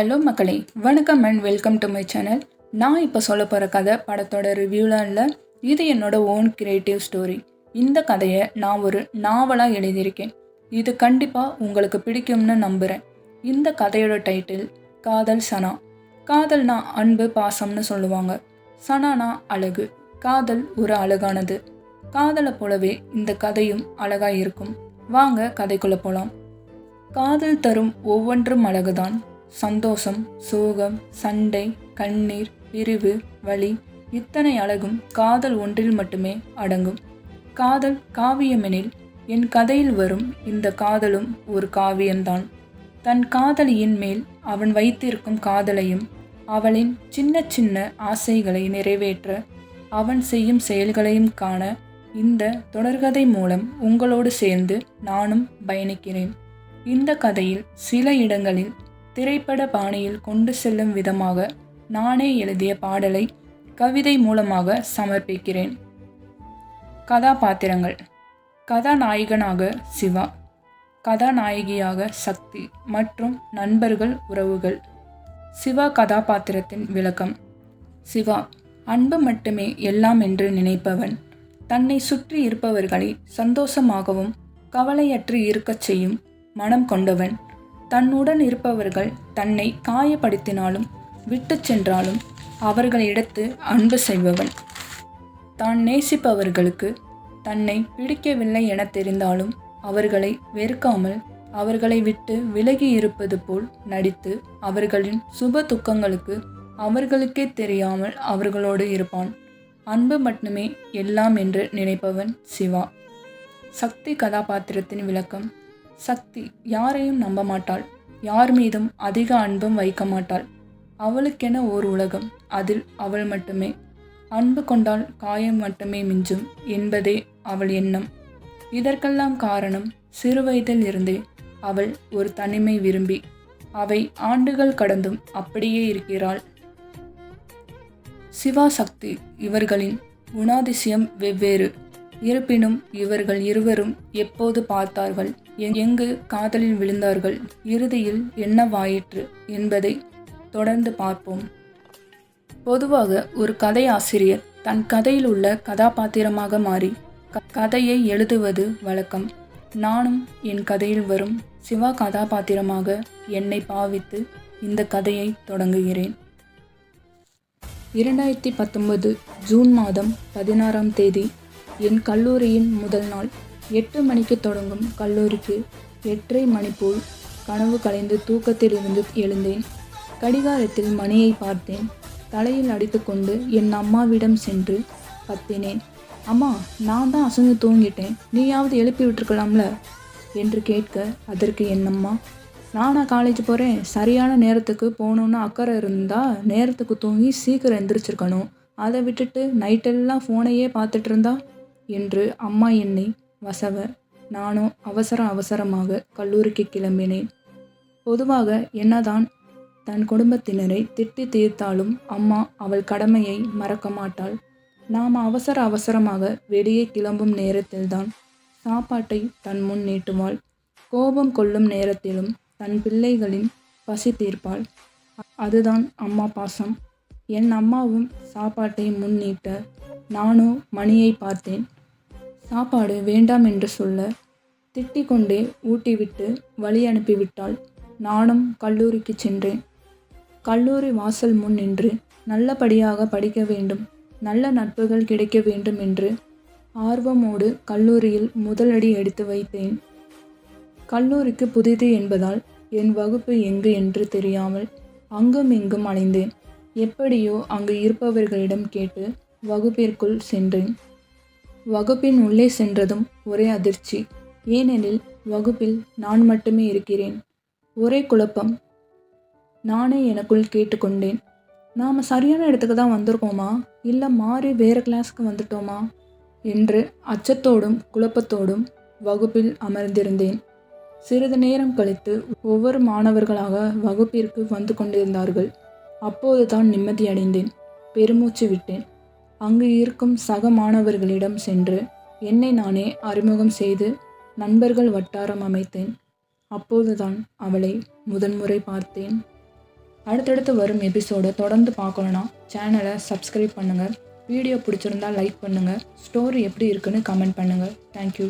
Hello மக்களே வணக்கம் and welcome to my channel நான் இப்போ சொல்ல போகிற கதை படத்தோட ரிவ்யூலாம் இல்லை இது என்னோட ஓன் கிரியேட்டிவ் ஸ்டோரி இந்த கதையை நான் ஒரு நாவலாக எழுதியிருக்கேன். இது கண்டிப்பாக உங்களுக்கு பிடிக்கும்னு நம்புகிறேன் இந்த கதையோட டைட்டில் காதல் சனா. காதல்னா அன்பு பாசம்னு சொல்லுவாங்க. சனானா அழகு. காதல் ஒரு அழகானது. காதலை போலவே இந்த கதையும் அழகாக இருக்கும். வாங்க கதைக்குள்ளே போகலாம் காதல் தரும் ஒவ்வொன்றும் அழகுதான். சந்தோஷம் சோகம் சண்டை கண்ணீர் பிரிவு வலி இத்தனை அழகும் காதல் ஒன்றில் மட்டுமே அடங்கும். காதல் காவியமெனில் என் கதையில் வரும் இந்த காதலும் ஒரு காவியம்தான். தன் காதலியின் மேல் அவன் வைத்திருக்கும் காதலையும் அவளின் சின்ன சின்ன ஆசைகளை நிறைவேற்ற அவன் செய்யும் செயல்களையும் காண இந்த தொடர்கதை மூலம் உங்களோடு சேர்ந்து நானும் பயணிக்கிறேன். இந்த கதையில் சில இடங்களில் திரைப்பட பாணியில் கொண்டு செல்லும் விதமாக நானே எழுதிய பாடலை கவிதை மூலமாக சமர்ப்பிக்கிறேன். கதாபாத்திரங்கள். கதாநாயகனாக சிவா. கதாநாயகியாக சக்தி மற்றும் நண்பர்கள் உறவுகள். சிவா கதாபாத்திரத்தின் விளக்கம். சிவா அன்பு மட்டுமே எல்லாம் என்று நினைப்பவன். தன்னை சுற்றி இருப்பவர்களை சந்தோஷமாகவும் கவலையற்று இருக்கச் செய்யும் மனம் கொண்டவன். தன்னுடன் இருப்பவர்கள் தன்னை காயப்படுத்தினாலும் விட்டு சென்றாலும் அவர்களிடத்து அன்பு செய்பவன் தான் நேசிப்பவர்களுக்கு தன்னை பிடிக்கவில்லை என தெரிந்தாலும் அவர்களை வெறுக்காமல் அவர்களை விட்டு விலகி இருப்பது போல் நடித்து அவர்களின் சுப துக்கங்களுக்கு அவர்களுக்கே தெரியாமல் அவர்களோடு இருப்பான். அன்பு மட்டுமே எல்லாம் என்று நினைப்பவன் சிவா. சக்தி கதாபாத்திரத்தின் விளக்கம் சக்தி யாரையும் நம்ப மாட்டாள். யார் மீதும் அதிக அன்பும் வைக்க மாட்டாள். அவளுக்கென ஓர் உலகம் அதில் அவள் மட்டுமே. அன்பு கொண்டால் காயம் மட்டுமே மிஞ்சும் என்பதே அவள் எண்ணம். இதற்கெல்லாம் காரணம் சிறுவயதில் இருந்தே அவள் ஒரு தனிமை விரும்பி அவை ஆண்டுகள் கடந்தும் அப்படியே இருக்கிறாள். சிவா சக்தி இவர்களின் குணாதிசயம் வெவ்வேறு. இருப்பினும் இவர்கள் இருவரும் எப்போது பார்த்தார்கள்? எங்கு காதலில் விழுந்தார்கள்? இறுதியில் என்னவாயிற்று என்பதை தொடர்ந்து பார்ப்போம். பொதுவாக ஒரு கதை ஆசிரியர் தன் கதையில் உள்ள கதாபாத்திரமாக மாறி கதையை எழுதுவது வழக்கம். நானும் என் கதையில் வரும் சிவா கதாபாத்திரமாக என்னை பாவித்து இந்த கதையை தொடங்குகிறேன். இரண்டாயிரத்தி பத்தொன்பது ஜூன் மாதம் பதினாறாம் தேதி என் கல்லூரியின் முதல் நாள். எட்டு மணிக்கு தொடங்கும் கல்லூரிக்கு எட்டரை மணி போல் கனவு கலைந்து தூக்கத்திலிருந்து எழுந்தேன். கடிகாரத்தில் மணியை பார்த்தேன். தலையில் அடித்துக்கொண்டு என் அம்மாவிடம் சென்று கத்தினேன். அம்மா நான் தான் அசந்து தூங்கிட்டேன். நீயாவது எழுப்பி விட்டுருக்கலாம்ல? என்று கேட்க அதற்கு என் அம்மா நானா காலேஜ் போகிறேன் சரியான நேரத்துக்கு போகணுன்னு அக்கறை இருந்தால் நேரத்துக்கு தூங்கி சீக்கிரம் எந்திரிச்சிருக்கணும். அதை விட்டுட்டு நைட்டெல்லாம் ஃபோனையே பார்த்துட்டு இருந்தா? என்று அம்மா என்னை வசவ நானும் அவசர அவசரமாக கல்லூரிக்கு கிளம்பினேன். பொதுவாக என்னதான் தன் குடும்பத்தினரை திட்டி தீர்த்தாலும் அம்மா அவள் கடமையை மறக்க மாட்டாள். நாம் அவசர அவசரமாக வெளியே கிளம்பும் நேரத்தில்தான் சாப்பாட்டை தன் முன் நீட்டுவாள். கோபம் கொள்ளும் நேரத்திலும் தன் பிள்ளைகளின் பசி தீர்ப்பாள். அதுதான் அம்மா பாசம். என் அம்மாவும் சாப்பாட்டை முன்னிட்ட நானும் மணியை பார்த்தேன். சாப்பாடு வேண்டாம் என்று சொல்ல திட்டிக் கொண்டே ஊட்டிவிட்டு வழி அனுப்பிவிட்டாள். நானும் கல்லூரிக்கு சென்றேன். கல்லூரி வாசல் முன் நின்று நல்லபடியாக படிக்க வேண்டும். நல்ல நட்புகள் கிடைக்க வேண்டும் என்று ஆர்வமோடு கல்லூரியில் முதலடி எடுத்து வைத்தேன். கல்லூரிக்கு புதிது என்பதால் என் வகுப்பு எங்கு என்று தெரியாமல் அங்கும் இங்கும் அலைந்தேன். எப்படியோ அங்கு இருப்பவர்களிடம் கேட்டு வகுப்பிற்குள் சென்றேன். வகுப்பின் உள்ளே சென்றதும் ஒரே அதிர்ச்சி. ஏனெனில் வகுப்பில் நான் மட்டுமே இருக்கிறேன். ஒரே குழப்பம். நானே எனக்குள் கேட்டுக்கொண்டேன். நாம் சரியான இடத்துக்கு தான் வந்திருக்கோமா? இல்லை மாறி வேறு கிளாஸ்க்கு வந்துட்டோமா? என்று அச்சத்தோடும் குழப்பத்தோடும் வகுப்பில் அமர்ந்திருந்தேன். சிறிது நேரம் கழித்து ஒவ்வொரு மாணவர்களாக வகுப்பிற்கு வந்து கொண்டிருந்தார்கள். அப்போது தான் நிம்மதியடைந்தேன் பெருமூச்சு விட்டேன். அங்கு இருக்கும் சக மாணவர்களிடம் சென்று என்னை நானே அறிமுகம் செய்து நண்பர்கள் வட்டாரம் அமைத்தேன். அப்போதுதான் அவளை முதன்முறை பார்த்தேன். அடுத்தடுத்து வரும் எபிசோடை தொடர்ந்து பார்க்கணுன்னா சேனலை சப்ஸ்கிரைப் பண்ணுங்கள் வீடியோ பிடிச்சிருந்தா லைக் பண்ணுங்கள் ஸ்டோரி எப்படி இருக்குன்னு கமெண்ட் பண்ணுங்கள் தேங்க்யூ